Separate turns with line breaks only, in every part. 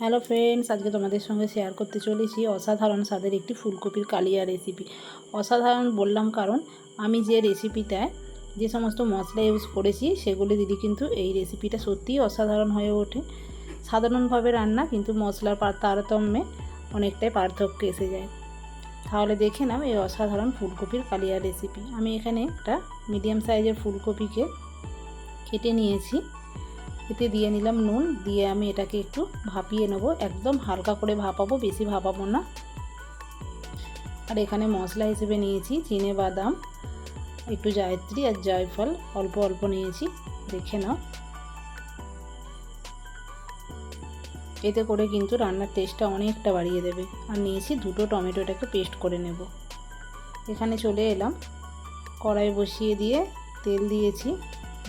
Hello friends আজকে তোমাদের সঙ্গে শেয়ার করতে চলেছি অসাধারণ স্বাদের একটি ফুলকপির কালিয়া রেসিপি অসাধারণ বললাম কারণ, আমি যে রেসিপিটায় যে সমস্ত মশলা ইউজ করেছি, সেগুলি দিদি কিন্তু এই রেসিপিটা সত্যিই অসাধারণ হয়ে ওঠে। সাধারণভাবে রান্না কিন্তু মশলার তারতম্যে অনেকটাই পার্থক্য এসে যায়। তাহলে দেখে নাও এই অসাধারণ ফুলকপির কালিয়া রেসিপি আমি এখানে একটা মিডিয়াম সাইজের ফুলকপিকে কেটে নিয়েছি। এতে দিয়ে নিলাম নুন। দিয়ে আমি এটাকে একটু ভাপিয়ে নেব। একদম হালকা করে ভাপাবো, বেশি ভাপাবো না। আর এখানে মশলা হিসেবে নিয়েছি চিনে বাদাম, একটু জায়ত্রী আর জয়ফল, অল্প অল্প নিয়েছি, দেখে নাও। এতে করে কিন্তু রান্নার টেস্টটা অনেকটা বাড়িয়ে দেবে। আর নিয়েছি দুটো টমেটো এটাকে পেস্ট করে নেব। এখানে চলে এলাম। কড়াই বসিয়ে দিয়ে তেল দিয়েছি।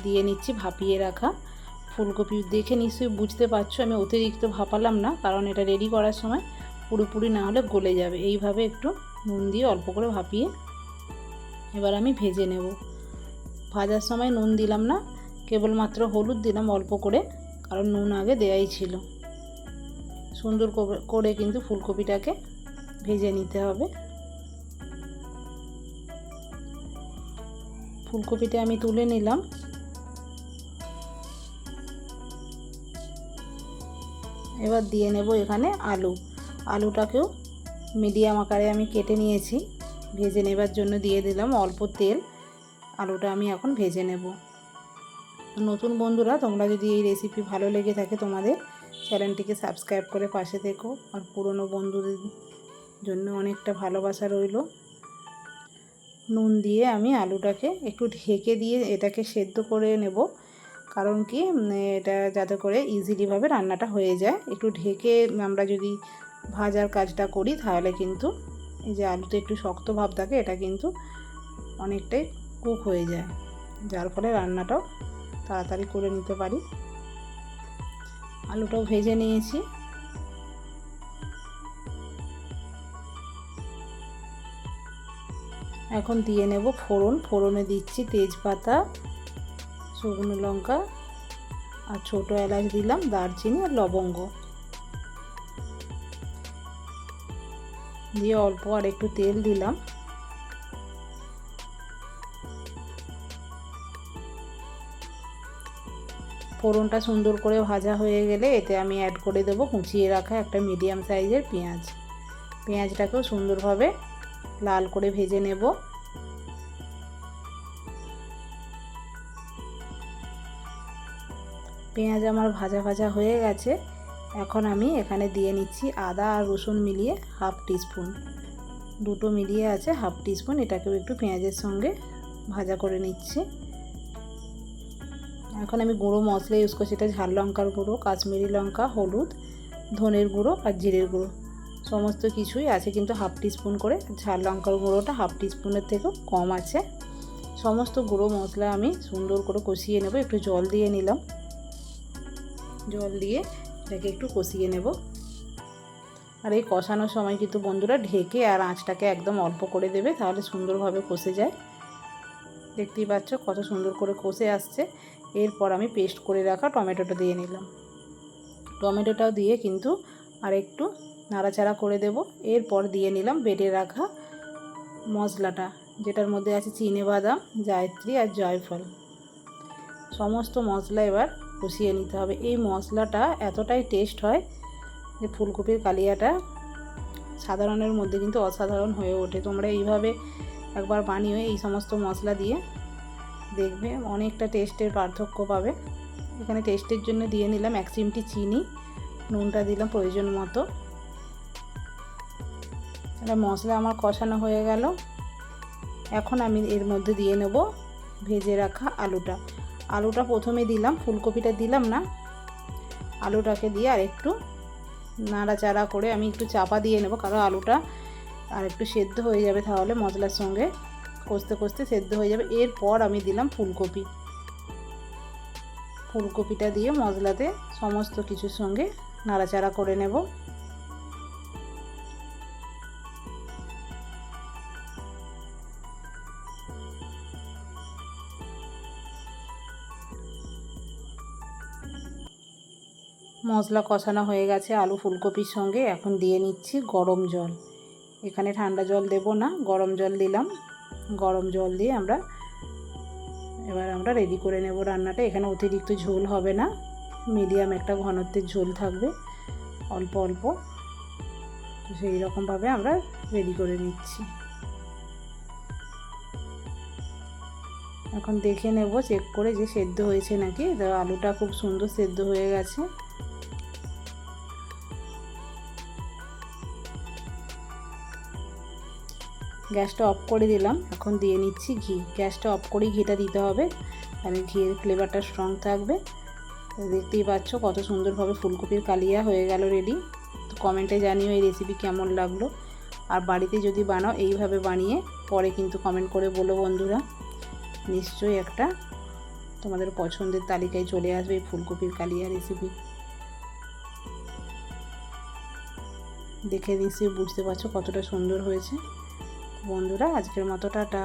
দিয়ে নিচ্ছি ভাপিয়ে রাখা। ফুলকপি দেখে নিশ্চয়ই বুঝতে পারছ, আমি অতিরিক্ত ভাপালাম না, কারণ এটা রেডি করার সময় পুরোপুরি না হলে গলে যাবে। এইভাবে একটু নুন দিয়ে অল্প করে ভাপিয়ে এবার আমি ভেজে নেব। ভাজার সময় নুন দিলাম না, কেবলমাত্র হলুদ দিলাম অল্প করে, কারণ নুন আগে দেয়াই ছিল। সুন্দর করে- কিন্তু ফুলকপিটাকে ভেজে নিতে হবে। ফুলকপিটা আমি তুলে নিলাম। এবার দিয়ে নেব এখানে আলু। আলুটাকেও মিডিয়াম আকারে আমি কেটে নিয়েছি। ভেজে নেবার জন্য দিয়ে দিলাম অল্প তেল। আলুটা আমি এখন ভেজে নেব। নতুন বন্ধুরা, তোমরা যদি এই রেসিপি ভালো লেগে থাকে তোমাদের, চ্যানেলটিকে সাবস্ক্রাইব করে পাশে থেকো। আর পুরনো বন্ধুদের জন্য অনেকটা ভালোবাসা রইল। নুন দিয়ে আমি আলুটাকে একটু ঢেকে দিয়ে এটাকে সেদ্ধ করে নেব। কারণ কি এটা যাতে করে ইজিলিভাবে রান্নাটা হয়ে যায়। একটু ঢেকে আমরা যদি ভাজার কাজটা করি, তাহলে কিন্তু এই যে আলুতে একটু শক্ত ভাব থাকে, এটা কিন্তু অনেকটাই কুক হয়ে যায়। যার ফলে রান্নাটাও তাড়াতাড়ি করে নিতে পারি। আলুটাও ভেজে নিয়েছি। এখন দিয়ে নেব ফোড়ন। ফোড়নে দিচ্ছি তেজপাতা। শুকনো লঙ্কা আর ছোটো এলাচ দিলাম, দারচিনি আর লবঙ্গ। দিয়ে অল্প আর একটু তেল দিলাম। ফোড়নটা সুন্দর করে ভাজা হয়ে গেলে এতে আমি অ্যাড করে দেবো কুচিয়ে রাখা একটা মিডিয়াম সাইজের পেঁয়াজ। পেঁয়াজটাকেও সুন্দরভাবে লাল করে ভেজে নেব। পেঁয়াজ আমার ভাজা ভাজা হয়ে গেছে। এখন আমি এখানে দিয়ে নিচ্ছি আদা আর রসুন মিলিয়ে হাফ টিস্পুন। দুটো মিলিয়ে আছে হাফ টিস্পুন, এটাকেও একটু পেঁয়াজের সঙ্গে ভাজা করে নিচ্ছি। এখন আমি গুঁড়ো মশলা ইউজ করছি, এটা ঝাল লঙ্কার গুঁড়ো, কাশ্মীরি লঙ্কা, হলুদ, ধনের গুঁড়ো আর জিরের গুঁড়ো। সমস্ত কিছুই আছে কিন্তু হাফ টিস্পুন করে। ঝাল লঙ্কার গুঁড়োটা হাফ টিস্পুনের থেকেও কম আছে। সমস্ত গুঁড়ো মশলা আমি সুন্দর করে কষিয়ে নেব, একটু জল দিয়ে নিলাম। জল দিয়ে এটাকে একটু কষিয়ে নেব। আর এই কষানোর সময় কিন্তু বন্ধুরা ঢেকে আর আঁচটাকে একদম অল্প করে দেবে তাহলে সুন্দরভাবে কষে যায়। দেখতেই পাচ্ছ কত সুন্দর করে কষে আসছে। এরপর আমি পেস্ট করে রাখা টমেটোটা দিয়ে নিলাম। টমেটোটাও দিয়ে কিন্তু আর একটু নাড়াচাড়া করে দেব। এরপর দিয়ে নিলাম বেটে রাখা মশলাটা, যেটার মধ্যে আছে চিনে বাদাম, জায়ত্রী আর জয়ফল। সমস্ত মশলা এবার কষিয়ে নিতে হবে। এই মশলাটা এতটাই টেস্ট হয় যে ফুলকপির কালিয়াটা সাধারণের মধ্যে কিন্তু অসাধারণ হয়ে ওঠে। তোমরা এইভাবে একবার বানিয়ে এই সমস্ত মশলা দিয়ে দেখবে অনেকটা টেস্টের পার্থক্য পাবে। এখানে টেস্টের জন্য দিয়ে নিলাম এক চিমটি চিনি, নুনটা দিলাম প্রয়োজন মতো। তাহলে মশলা আমার কষানো হয়ে গেল। এখন আমি এর মধ্যে দিয়ে নেব ভেজে রাখা আলুটা। আলুটা প্রথমে দিলাম, ফুলকপিটা দিলাম না। আলুটাকে দিয়ে আর একটু নাড়াচাড়া করে আমি একটু চাপা দিয়ে নেব, কারণ আলুটা আর একটু সেদ্ধ হয়ে যাবে তাহলে মশলার সঙ্গে কষতে কষতে সেদ্ধ হয়ে যাবে। এরপর আমি দিলাম ফুলকপি। ফুলকপিটা দিয়ে মশলাতে সমস্ত কিছুর সঙ্গে নাড়াচাড়া করে নেব। মশলা কষানো হয়ে গেছে আলু ফুলকপির সঙ্গে। এখন দিয়ে নিচ্ছি গরম জল। এখানে ঠান্ডা জল দেব না, গরম জল দিলাম। গরম জল দিয়ে আমরা, এবার আমরা রেডি করে নেব রান্নাটা। এখানে অতিরিক্ত ঝোল হবে না মিডিয়াম একটা ঘনত্বের ঝোল থাকবে, অল্প অল্প। তো সেই রকমভাবে আমরা রেডি করে নিচ্ছি। এখন দেখে নেব চেক করে যে সেদ্ধ হয়েছে নাকি। আলুটা খুব সুন্দর সেদ্ধ হয়ে গেছে। গ্যাসটা অফ করে দিলাম। এখন দিয়ে নিচ্ছি ঘি। গ্যাসটা অফ করেই ঘিটা দিতে হবে। তাহলে ঘিয়ের ফ্লেভারটা স্ট্রং থাকবে। দেখতেই পাচ্ছ কত সুন্দরভাবে ফুলকপির কালিয়া হয়ে গেল রেডি তো কমেন্টে জানিও এই রেসিপি কেমন লাগল। আর বাড়িতে যদি বানাও, এইভাবে বানিয়ে পরে কিন্তু কমেন্ট করে বলো বন্ধুরা। নিশ্চয়ই একটা তোমাদের পছন্দের তালিকায় চলে আসবে এই ফুলকপির কালিয়া রেসিপি দেখে নিশ্চয়ই বুঝতে পারছ কতটা সুন্দর হয়েছে। বন্ধুরা আজকের মতো টাটা